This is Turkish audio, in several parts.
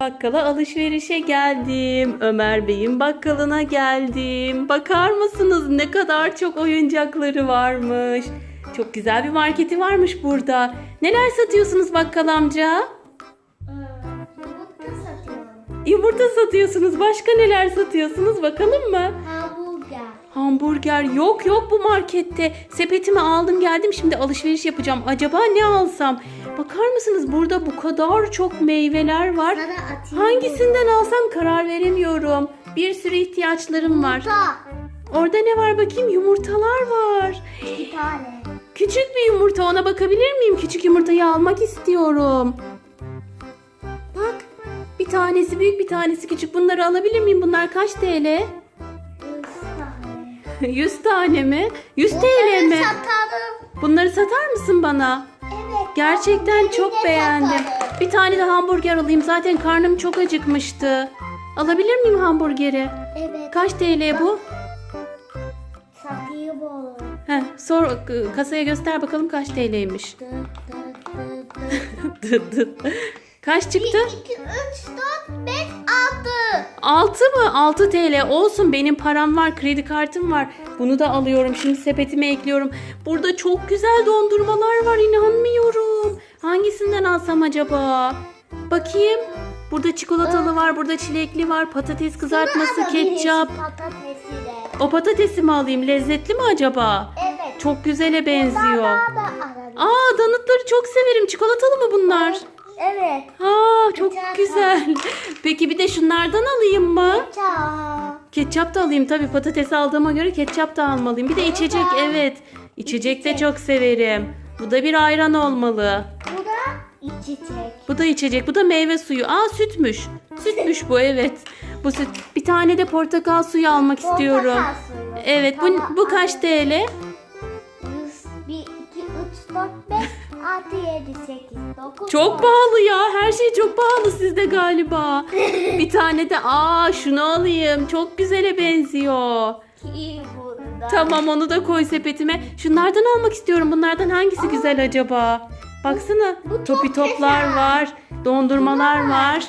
Bakkala alışverişe geldim. Ömer Bey'in bakkalına geldim. Bakar mısınız ne kadar çok oyuncakları varmış. Çok güzel bir marketi varmış burada. Neler satıyorsunuz bakkal amca? Yumurta satıyorum. Yumurta satıyorsunuz. Başka neler satıyorsunuz bakalım mı? Hamburger. Hamburger yok yok bu markette. Sepetimi aldım geldim şimdi alışveriş yapacağım. Acaba ne alsam? Bakar mısınız burada bu kadar çok meyveler var. Hangisinden alsam karar veremiyorum. Bir sürü ihtiyaçlarım var. Orada ne var bakayım? Yumurtalar var. Bir tane. Küçük bir yumurta ona bakabilir miyim? Küçük yumurtayı almak istiyorum. Bak bir tanesi büyük bir tanesi küçük. Bunları alabilir miyim? Bunlar kaç TL? Üç tane. 100 tane mi? 100 TL mi? Bunları satar mısın bana? Evet. Gerçekten çok beğendim. Bir tane de hamburger alayım. Zaten karnım çok acıkmıştı. Alabilir miyim hamburgeri? Evet. Kaç TL bu? Satayım olur. Heh, sor kasaya göster bakalım kaç TL'ymiş. Dı, dı, dı, dı. Dıt dıt. kaç çıktı? 1, 2, 3, 4, 5, 6. 6 mı? 6 TL olsun benim param var kredi kartım var. Bunu da alıyorum şimdi sepetime ekliyorum. Burada çok güzel dondurmalar var inanmıyorum. Hangisinden alsam acaba? Bakayım. Burada çikolatalı var, burada çilekli var, patates kızartması, ketçap. O patatesi mi alayım? Lezzetli mi acaba? Evet. Çok güzele benziyor. Aa donutları çok severim. Çikolatalı mı bunlar? Evet. Aa çok Ketçap. güzel. Peki bir de şunlardan alayım mı? Çağ. Ketçap da alayım tabii patates aldığıma göre ketçap da almalıyım. Bir de içecek evet. İçecek de çok severim. Bu da bir ayran olmalı. Bu da içecek. Bu da içecek. Bu da meyve suyu. Aa sütmüş. Sütmüş bu evet. Bu süt. Bir tane de portakal suyu almak istiyorum. Portakal suyu. Evet Tamam, bu, bu kaç. TL? 6, 7, 8, 9, Çok pahalı ya. Her şey çok pahalı sizde galiba. Bir tane de aa şunu alayım. Çok güzele benziyor. Ki burada. Tamam onu da koy sepetime. Şunlardan almak istiyorum. Bunlardan hangisi güzel acaba? Baksana. bu çok Topi toplar güzel. var. Dondurmalar Bunlar. var.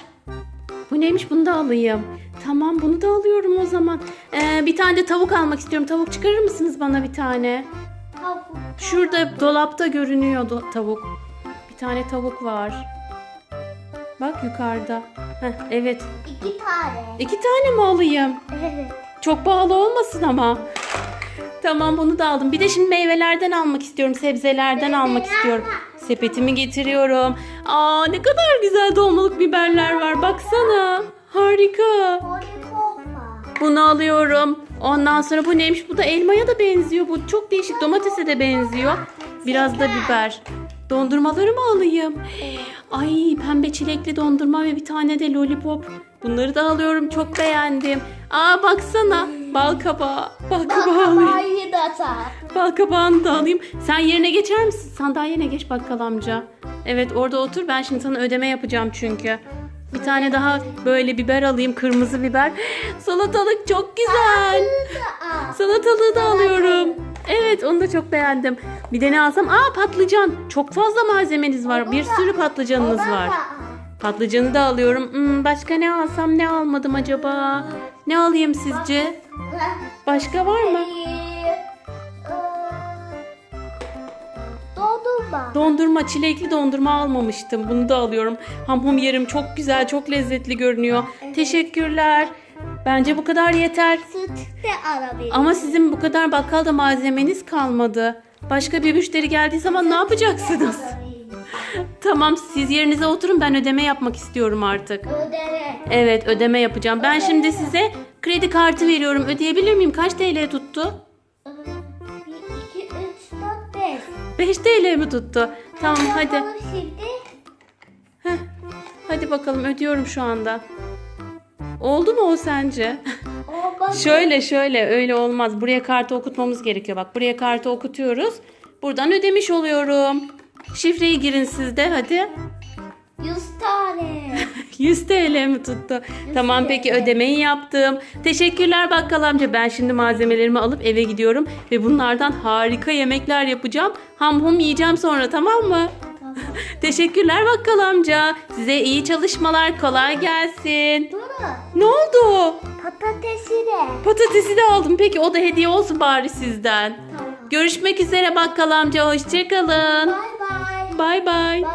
Bu neymiş? Bunu da alayım. Tamam bunu da alıyorum o zaman. Ee, bir tane de tavuk almak istiyorum. Tavuk çıkarır mısınız bana bir tane? Tavuk. Şurada dolapta görünüyor do- tavuk. Bir tane tavuk var. Bak yukarıda. Heh, evet. İki tane. İki tane mi alayım? Evet. Çok pahalı olmasın ama. Tamam bunu da aldım. Bir de şimdi meyvelerden almak istiyorum. Sebzelerden almak istiyorum. Sepetimi getiriyorum. Aa ne kadar güzel dolmalık biberler var. Baksana. Harika. Bunu alıyorum. Ondan sonra bu neymiş? Bu da elmaya da benziyor. Bu çok değişik. Domatese de benziyor. Biraz da biber. Dondurmaları mı alayım? Ay pembe çilekli dondurma ve bir tane de lollipop. Bunları da alıyorum. Çok beğendim. Aa baksana. Bal kabağı. Bal kabağı alayım. Da sat. Bal kabağını da alayım. Sen yerine geçer misin? Sandalyene geç bakkal amca. Evet orada otur. Ben şimdi sana ödeme yapacağım çünkü. Bir tane daha böyle biber alayım. Kırmızı biber. Salatalık çok güzel. Salatalığı da alıyorum. Evet onu da çok beğendim. Bir de ne alsam? Aa patlıcan. Çok fazla malzemeniz var. Bir sürü patlıcanınız var. Patlıcanı da alıyorum. Hmm, başka ne alsam ne almadım acaba? Ne alayım sizce? Başka var mı? Dondurma. Dondurma, çilekli dondurma almamıştım. Bunu da alıyorum. Ham hum yerim çok güzel, çok lezzetli görünüyor. Teşekkürler. Bence bu kadar yeter. Süt de alabilirim. Ama sizin bu kadar bakkalda malzemeniz kalmadı. Başka bir müşteri geldiği zaman ne yapacaksınız? Tamam siz yerinize oturun ben ödeme yapmak istiyorum artık. Ödeme. Evet ödeme yapacağım. Ben şimdi size kredi kartı veriyorum. Ödeyebilir miyim? Kaç TL tuttu? 5. 5 TL mi tuttu? Tamam hadi. Şimdi. Heh, hadi bakalım ödüyorum şu anda. Oldu mu o sence? O şöyle şöyle öyle olmaz. Buraya kartı okutmamız gerekiyor. Bak buraya kartı okutuyoruz. Buradan ödemiş oluyorum. Şifreyi girin siz de hadi. 100 tane. 100 TL mi tuttu? Tamam peki ödemeyi yaptım. Teşekkürler bakkal amca. Ben şimdi malzemelerimi alıp eve gidiyorum ve bunlardan harika yemekler yapacağım. Ham hum yiyeceğim sonra tamam mı? Teşekkürler bakkal amca. Size iyi çalışmalar. Kolay gelsin. Duru Ne oldu? patatesi de. Patatesi de aldım. Peki o da hediye olsun bari sizden. Tamam. Görüşmek üzere bakkal amca. Hoşçakalın. Bye. Bay bay. Bye.